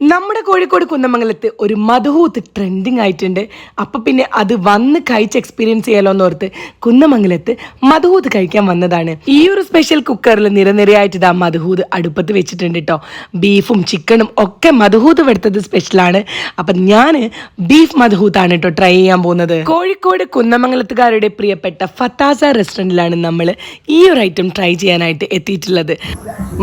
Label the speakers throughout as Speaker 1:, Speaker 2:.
Speaker 1: നമ്മുടെ കോഴിക്കോട് കുന്നമംഗലത്ത് ഒരു മധുഹൂത്ത് ട്രെൻഡിങ് ആയിട്ടുണ്ട്. അപ്പം പിന്നെ അത് വന്ന് കഴിച്ച് എക്സ്പീരിയൻസ് ചെയ്യാലോ എന്ന് ഓർത്ത് കുന്നമംഗലത്ത് മധുഹൂത്ത് കഴിക്കാൻ വന്നതാണ്. ഈ ഒരു സ്പെഷ്യൽ കുക്കറിൽ നിരനിരയായിട്ട് ഇതാ മധുഹൂത്ത് അടുപ്പത്ത് വെച്ചിട്ടുണ്ട് കേട്ടോ ബീഫും ചിക്കനും ഒക്കെ മധുഹൂത്ത് വെടുത്തത് സ്പെഷ്യലാണ് അപ്പം ഞാൻ ബീഫ് മധുഹൂത്താണ് കേട്ടോ ട്രൈ ചെയ്യാൻ പോകുന്നത്. കോഴിക്കോട് കുന്നമംഗലത്തുകാരുടെ പ്രിയപ്പെട്ട ഫത്താസ റെസ്റ്റോറന്റിലാണ് നമ്മൾ ഈ ഒരു ഐറ്റം ട്രൈ ചെയ്യാനായിട്ട് എത്തിയിട്ടുള്ളത്.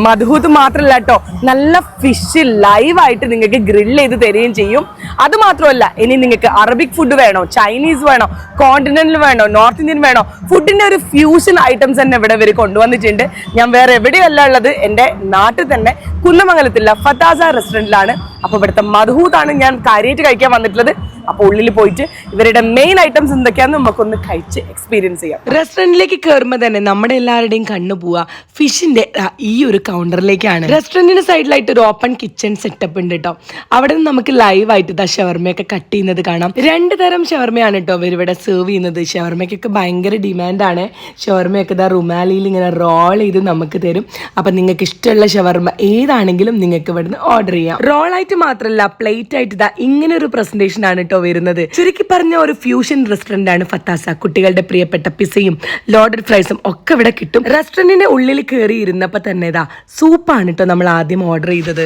Speaker 1: മധുഹൂത്ത് മാത്രമല്ല കേട്ടോ നല്ല ഫിഷ് ലൈവായിട്ട് നിങ്ങൾക്ക് ഗ്രിൽ ചെയ്ത് തരികയും ചെയ്യും. അത് മാത്രമല്ല ഇനി നിങ്ങൾക്ക് അറബിക് ഫുഡ് വേണോ ചൈനീസ് വേണോ കോണ്ടിനെന്റൽ വേണോ നോർത്ത് ഇന്ത്യൻ വേണോ ഫുഡിന്റെ ഒരു ഫ്യൂഷൻ ഐറ്റംസ് തന്നെ ഇവിടെ ഇവർ കൊണ്ടുവന്നിട്ടുണ്ട്. ഞാൻ വേറെ എവിടെയല്ല ഉള്ളത് എന്റെ നാട്ടിൽ തന്നെ കുന്നമംഗലത്തിലുള്ള ഫത്താസ റെസ്റ്റോറന്റിലാണ് അപ്പോൾ ഇവിടുത്തെ മധുഹൂത്താണ് ഞാൻ കാര്യമായിട്ട് കഴിക്കാൻ വന്നിട്ടുള്ളത്. അപ്പോൾ ഉള്ളിൽ പോയിട്ട് ഇവരുടെ മെയിൻ ഐറ്റംസ് എന്തൊക്കെയാണെന്ന് നമുക്കൊന്ന് കഴിച്ച് എക്സ്പീരിയൻസ് ചെയ്യാം. റെസ്റ്റോറന്റിലേക്ക് കയറുമ്പോൾ തന്നെ നമ്മുടെ എല്ലാവരുടെയും കണ്ണു പോവുക. ഫിഷിന്റെ ഈ ഒരു കൗണ്ടറിലേക്കാണ് റെസ്റ്റോറന്റിന്റെ സൈഡിലായിട്ട് ഒരു ഓപ്പൺ കിച്ചൺ സെറ്റപ്പ് ഉണ്ട് കേട്ടോ അവിടെ നിന്ന് നമുക്ക് ലൈവ് ആയിട്ട് ഇതാ ഷവർമയൊക്കെ കട്ട് ചെയ്യുന്നത് കാണാം. രണ്ട് തരം ഷവർമയാണ് കേട്ടോ ഇവർ ഇവിടെ സെർവ് ചെയ്യുന്നത്. ഷവർമയ്ക്കൊക്കെ ഭയങ്കര ഡിമാൻഡാണ് ഷവർമയൊക്കെ ഇതാ റുമാലിയിൽ ഇങ്ങനെ റോൾ ചെയ്ത് നമുക്ക് തരും. അപ്പം നിങ്ങൾക്ക് ഇഷ്ടമുള്ള ഷവർമ ഏതാണെങ്കിലും നിങ്ങൾക്ക് ഇവിടുന്ന് ഓർഡർ ചെയ്യാം. റോൾ ആയിട്ട് മാത്രമല്ല പ്ലേറ്റ് ആയിട്ട് ഇതാ ഇങ്ങനെ ഒരു പ്രസന്റേഷൻ ആണ് വരുന്നത്. ചുരുക്കി പറഞ്ഞ ഒരു ഫ്യൂഷൻ റെസ്റ്റോറന്റ് ആണ് ഫത്താസ. കുട്ടികളുടെ പ്രിയപ്പെട്ട പിസയും ലോഡഡ് ഫ്രൈസും ഒക്കെ ഇവിടെ കിട്ടും. റെസ്റ്റോറന്റിന്റെ ഉള്ളിൽ കയറി ഇരുന്നപ്പോ തന്നെ ഇതാ സൂപ്പാണ് കേട്ടോ നമ്മൾ ആദ്യം ഓർഡർ ചെയ്തത്.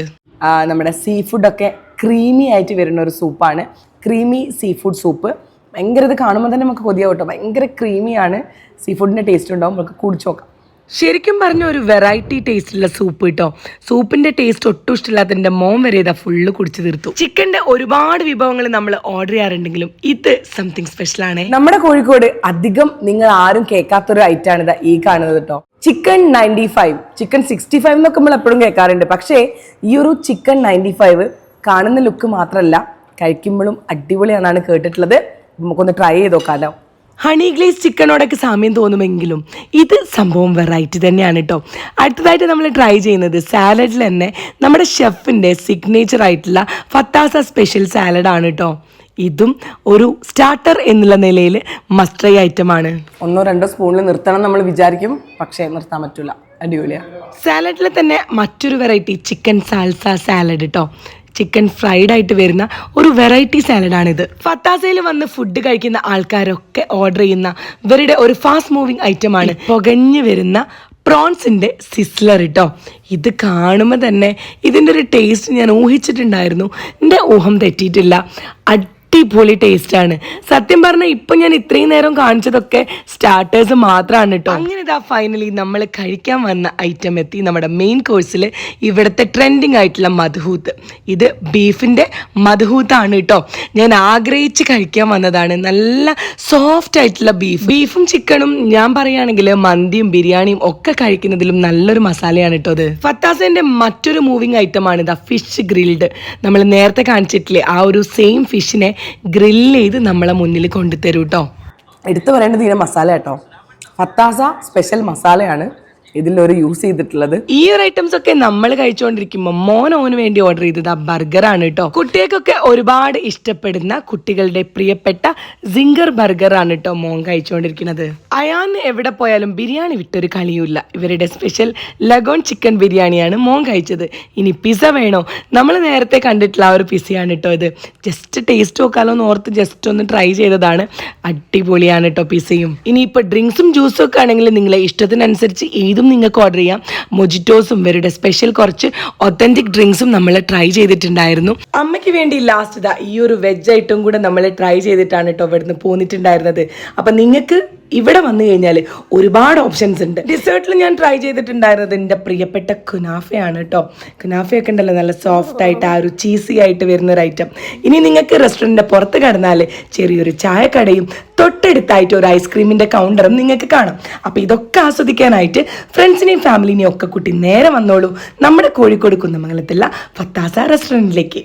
Speaker 1: നമ്മുടെ സീ ഒക്കെ ക്രീമി ആയിട്ട് വരുന്ന ഒരു സൂപ്പാണ്. ക്രീമി സീ ഫുഡ് സൂപ്പ് ഭയങ്കര ഇത് കാണുമ്പോൾ തന്നെ നമുക്ക് കൊതിയാവും കേട്ടോ. ഭയങ്കര ക്രീമിയാണ് സീ ഫുഡിന്റെ ടേസ്റ്റ് ഉണ്ടാവും. നമുക്ക് കുടിച്ചു നോക്കാം. ശരിക്കും പറഞ്ഞ ഒരു വെറൈറ്റി ടേസ്റ്റുള്ള സൂപ്പ് കിട്ടോ സൂപ്പിന്റെ ടേസ്റ്റ് ഒട്ടും ഇഷ്ടമില്ലാത്തതിന്റെ മോൻ വരെ ഇതാ ഫുള്ള് കുടിച്ചു തീർത്തു. ചിക്കന്റെ ഒരുപാട് വിഭവങ്ങൾ നമ്മൾ ഓർഡർ ചെയ്യാറുണ്ടെങ്കിലും ഇത് സംതിങ് സ്പെഷ്യൽ ആണ്. നമ്മുടെ കോഴിക്കോട് അധികം നിങ്ങൾ ആരും കേൾക്കാത്തൊരു ഐറ്റം ആണ് ഇതാ ഈ കാണുന്നത് കേട്ടോ chicken ninety five chicken sixty five എന്നൊക്കെ നമ്മൾ എപ്പോഴും കേൾക്കാറുണ്ട്. പക്ഷേ ഈ ഒരു ചിക്കൻ നയന്റി ഫൈവ് കാണുന്ന ലുക്ക് മാത്രമല്ല കഴിക്കുമ്പോഴും അടിപൊളിയാണെന്നാണ് കേട്ടിട്ടുള്ളത്. നമുക്കൊന്ന് ട്രൈ ചെയ്ത് നോക്കാമല്ലോ ഹണി ഗ്ലേസ് ചിക്കനോടൊക്കെ സാമ്യം തോന്നുമെങ്കിലും ഇത് സംഭവം വെറൈറ്റി തന്നെയാണ് കേട്ടോ അടുത്തതായിട്ട് നമ്മൾ ട്രൈ ചെയ്യുന്നത് സാലഡിൽ തന്നെ നമ്മുടെ ഷെഫിന്റെ സിഗ്നേച്ചർ ആയിട്ടുള്ള ഫത്താസ സ്പെഷ്യൽ സാലഡാണ് കേട്ടോ ഇതും ഒരു സ്റ്റാർട്ടർ എന്നുള്ള നിലയിൽ മസ്റ്റർ ഐറ്റമാണ് ഒന്നോ രണ്ടോ സ്പൂണിൽ നിർത്തണം നമ്മൾ വിചാരിക്കും പക്ഷേ നിർത്താൻ പറ്റില്ല അടിപൊളിയാണ് സാലഡിൽ തന്നെ മറ്റൊരു വെറൈറ്റി ചിക്കൻ സാൽസ സാലഡ് കേട്ടോ ചിക്കൻ ഫ്രൈഡ് ആയിട്ട് വരുന്ന ഒരു വെറൈറ്റി സാലഡാണിത്. ഫത്താസയിൽ വന്ന് ഫുഡ് കഴിക്കുന്ന ആൾക്കാരൊക്കെ ഓർഡർ ചെയ്യുന്ന ഇവരുടെ ഒരു ഫാസ്റ്റ് മൂവിങ് ഐറ്റം ആണ് പുകഞ്ഞു വരുന്ന പ്രോൺസിന്റെ സിസ്ലർ കേട്ടോ ഇത് കാണുമ്പോൾ തന്നെ ഇതിന്റെ ഒരു ടേസ്റ്റ് ഞാൻ ഊഹിച്ചിട്ടുണ്ടായിരുന്നു. എന്റെ ഊഹം തെറ്റിയിട്ടില്ല. അടിപൊളി ടേസ്റ്റാണ്. സത്യം പറഞ്ഞാൽ ഇപ്പൊ ഞാൻ ഇത്രയും നേരം കാണിച്ചതൊക്കെ സ്റ്റാർട്ടേഴ്സ് മാത്രമാണ് കേട്ടോ അങ്ങനെ ഇതാ ഫൈനലി നമ്മൾ കഴിക്കാൻ വന്ന ഐറ്റം എത്തി നമ്മുടെ മെയിൻ കോഴ്സിൽ ഇവിടുത്തെ ട്രെൻഡിങ് ആയിട്ടുള്ള മധുഹൂത്ത്. ഇത് ബീഫിന്റെ മധുഹൂത്താണ് കേട്ടോ ഞാൻ ആഗ്രഹിച്ച് കഴിക്കാൻ വന്നതാണ്. നല്ല സോഫ്റ്റ് ആയിട്ടുള്ള ബീഫ് ബീഫും ചിക്കനും ഞാൻ പറയുകയാണെങ്കിൽ മന്തിയും ബിരിയാണിയും ഒക്കെ കഴിക്കുന്നതിലും നല്ലൊരു മസാലയാണ് കേട്ടോ അത് ഫത്താസിന്റെ മറ്റൊരു മൂവിങ് ഐറ്റം ആണ് ഇതാ ഫിഷ് ഗ്രിൽഡ് നമ്മൾ നേരത്തെ കാണിച്ചിട്ടില്ലേ ആ ഒരു സെയിം ഫിഷിനെ ഗ്രില്ല് ചെയ്ത് നമ്മളെ മുന്നിൽ കൊണ്ടുതരും എടുത്തു പറയേണ്ടത് ഇതിന്റെ മസാല കേട്ടോ ഫത്താസ സ്പെഷ്യൽ മസാലയാണ്. ഇതിലൊരു യൂസ് ചെയ്തിട്ടുള്ളത്. ഈ ഒരു ഐറ്റംസ് ഒക്കെ നമ്മൾ കഴിച്ചുകൊണ്ടിരിക്കുമ്പോൾ മോൻ ഓന് വേണ്ടി ഓർഡർ ചെയ്തത് ആ ആണ് കേട്ടോ കുട്ടികൾക്കൊക്കെ ഒരുപാട് ഇഷ്ടപ്പെടുന്ന കുട്ടികളുടെ പ്രിയപ്പെട്ട സിംഗർ ബർഗറാണ് കേട്ടോ മോൻ കഴിച്ചുകൊണ്ടിരിക്കുന്നത് അയാൻ എവിടെ പോയാലും ബിരിയാണി വിട്ടൊരു കളിയുമില്ല. ഇവരുടെ സ്പെഷ്യൽ ലഗോൺ ചിക്കൻ ബിരിയാണിയാണ് മോൻ കഴിച്ചത്. ഇനി പിസ വേണോ? നമ്മൾ നേരത്തെ കണ്ടിട്ടുള്ള ആ ഒരു പിസയാണ് കേട്ടോ ഇത്. ജസ്റ്റ് ടേസ്റ്റ് നോക്കാലോ എന്ന് ഓർത്ത് ജസ്റ്റ് ഒന്ന് ട്രൈ ചെയ്തതാണ്. അടിപൊളിയാണ് കേട്ടോ പിസയും ഇനിയിപ്പോൾ ഡ്രിങ്ക്സും ജ്യൂസും ഒക്കെ ആണെങ്കിൽ നിങ്ങളെ ഇഷ്ടത്തിനനുസരിച്ച് ഏതും നിങ്ങൾക്ക് ഓർഡർ ചെയ്യാം. മൊജിറ്റോസും ഇവരുടെ സ്പെഷ്യൽ കുറച്ച് ഒത്തന്റിക് ഡ്രിങ്ക്സും നമ്മൾ ട്രൈ ചെയ്തിട്ടുണ്ടായിരുന്നു. അമ്മയ്ക്ക് വേണ്ടി ലാസ്റ്റ് ഇതാ ഈ ഒരു വെജ് ഐറ്റം കൂടെ നമ്മൾ ട്രൈ ചെയ്തിട്ടാണ് കേട്ടോ ഇവിടുന്ന് പോന്നിട്ടുണ്ടായിരുന്നത്. അപ്പം നിങ്ങൾക്ക് ഇവിടെ വന്നു കഴിഞ്ഞാൽ ഒരുപാട് ഓപ്ഷൻസ് ഉണ്ട്. ഡിസേർട്ടിൽ ഞാൻ ട്രൈ ചെയ്തിട്ടുണ്ടായിരുന്നത് എന്റെ പ്രിയപ്പെട്ട കുനാഫയാണ് കേട്ടോ കുനാഫയൊക്കെ ഉണ്ടല്ലോ നല്ല സോഫ്റ്റ് ആയിട്ട് ആ ഒരു ചീസി ആയിട്ട് വരുന്ന ഒരു ഐറ്റം ഇനി നിങ്ങൾക്ക് റെസ്റ്റോറന്റിന്റെ പുറത്ത് കടന്നാൽ ചെറിയൊരു ചായക്കടയും തൊട്ടടുത്തായിട്ട് ഒരു ഐസ്ക്രീമിന്റെ കൗണ്ടറും നിങ്ങൾക്ക് കാണാം. അപ്പോൾ ഇതൊക്കെ ആസ്വദിക്കാനായിട്ട് ഫ്രണ്ട്സിനെയും ഫാമിലിനെയും ഒക്കെ കൂട്ടി നേരെ വന്നോളൂ. നമ്മുടെ കോഴിക്കോട് കുന്നമംഗലത്തുള്ള ഫത്താസ റെസ്റ്റോറന്റിലേക്ക്